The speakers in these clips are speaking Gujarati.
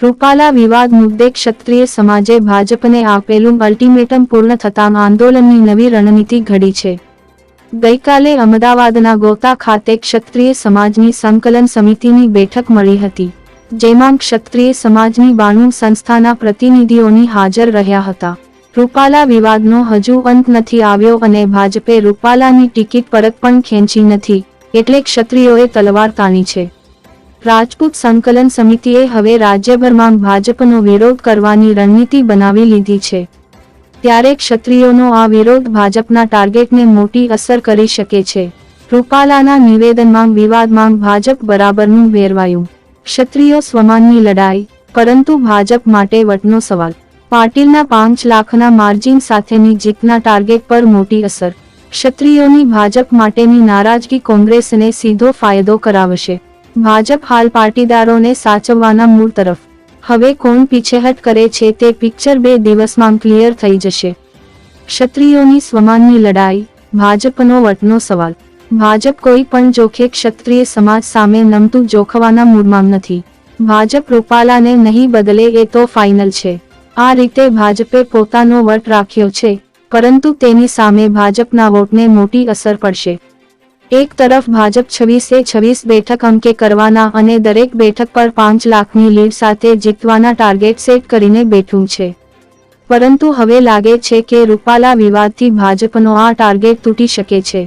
રૂપાલા વિવાદ મુદ્દે ક્ષત્રિય સમાજે ભાજપને આપેલું અલ્ટિમેટમ પૂર્ણ થતાં આંદોલનની નવી રણનીતિ ઘડી છે. ગઈકાલે અમદાવાદના ગોતા ખાતે ક્ષત્રિય સમાજની સંકલન સમિતિની બેઠક મળી હતી, જેમાં ક્ષત્રિય સમાજની બાણું સંસ્થાના પ્રતિનિધિઓની હાજર રહ્યા હતા. રૂપાલા વિવાદનો હજુ અંત નથી આવ્યો અને ભાજપે રૂપાલાની ટિકિટ પરત પણ ખેંચી નથી, એટલે ક્ષત્રિયોએ તલવાર તાણી છે. રાજપૂત સંકલન સમિતિએ હવે રાજ્યભરમાં ભાજપનો વિરોધ કરવાની રણનીતિ બનાવી લીધી છે. ત્યારે ક્ષત્રિયોનો આ વિરોધ ભાજપના ટાર્ગેટને મોટી અસર કરી શકે છે. રૂપાલાના નિવેદનમાં વિવાદમાં ભાજપ બરાબરનું વેરવાયું. ક્ષત્રિયો સ્વમાનની લડાઈ, પરંતુ ભાજપ માટે વટનો સવાલ. પાટીલના પાંચ લાખના માર્જિન સાથેની જીતના ટાર્ગેટ પર મોટી અસર. ક્ષત્રિયોની ભાજપ માટેની નારાજગી કોંગ્રેસને સીધો ફાયદો કરાવશે. ભાજપ હાલ પાટીદારોને સાચવવાના મૂળ તરફ. હવે કોણ પીછેહટ કરે છે તે પિક્ચર બે દિવસમાં ક્લિયર થઈ જશે. ક્ષત્રિયોની સ્વમાનની લડાઈ, ભાજપનો વટનો સવાલ. ભાજપ કોઈ પણ જોખે ક્ષત્રિય સમાજ સામે નમતું જોખવાના મૂડમાં નથી. ભાજપ રૂપાલાને નહીં બદલે એ તો ફાઇનલ છે. આ રીતે ભાજપે પોતાનો વટ રાખ્યો છે, પરંતુ તેની સામે ભાજપના વોટને મોટી અસર પડશે. એક તરફ ભાજપ છવ્વીસે છવ્વીસ બેઠક અંકે કરવાના અને દરેક બેઠક પર પાંચ લાખની લીડ સાથે જીતવાના ટાર્ગેટ સેટ કરીને બેઠું છે. પરંતુ હવે લાગે છે કે રૂપાલા વિવાદથી ભાજપનો આ ટાર્ગેટ તૂટી શકે છે.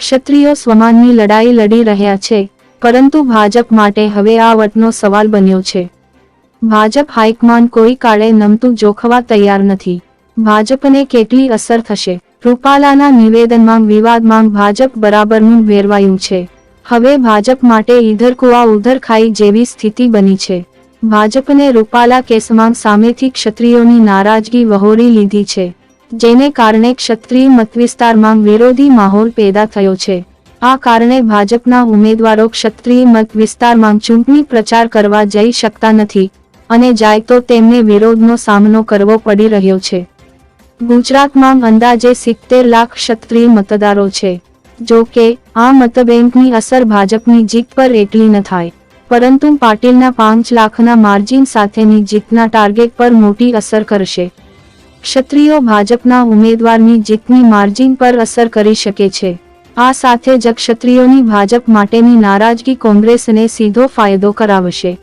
ક્ષત્રિયો સ્વમાનની લડાઈ લડી રહ્યા છે, પરંતુ ભાજપ માટે હવે આ વટનો સવાલ બન્યો છે. ભાજપ હાઈકમાન્ડ કોઈ કાળે નમતું જોખવા તૈયાર નથી. ભાજપને કેટલી અસર થશે? રૂપાલાના નિવેદનમાં વિવાદમાં ભાજપ બરાબરનું વેરવાયું છે. હવે ભાજપ માટે ઈધર કુવા ઉધર ખાઈ જેવી સ્થિતિ બની છે. ભાજપને રૂપાલા કેસમાં સામેથી ક્ષત્રિયોની નારાજગી વહોરી લીધી છે. જેને કારણે ક્ષત્રિય મતવિસ્તારમાં વિરોધી માહોલ પેદા થયો છે. આ કારણે ભાજપના ઉમેદવારો ક્ષત્રિય મત વિસ્તારમાં ચૂંટણી પ્રચાર કરવા જઈ શકતા નથી અને જાય તો તેમને વિરોધનો સામનો કરવો પડી રહ્યો છે. ગુજરાતમાં અંદાજે સિત્તેર લાખ ક્ષત્રિય મતદારો છે. જો કે, આ મતબેંકની અસર ભાજપની જીત પર એટલી ન થાય. પરંતુ પાટીલના પાંચ લાખના માર્જિન સાથેની જીતના ટાર્ગેટ પર મોટી અસર કરશે. ક્ષત્રિયો ભાજપના ઉમેદવારની જીતની માર્જિન પર અસર કરી શકે છે. આ સાથે જ ક્ષત્રિયોની ભાજપ માટેની નારાજગી કોંગ્રેસને સીધો ફાયદો કરાવશે.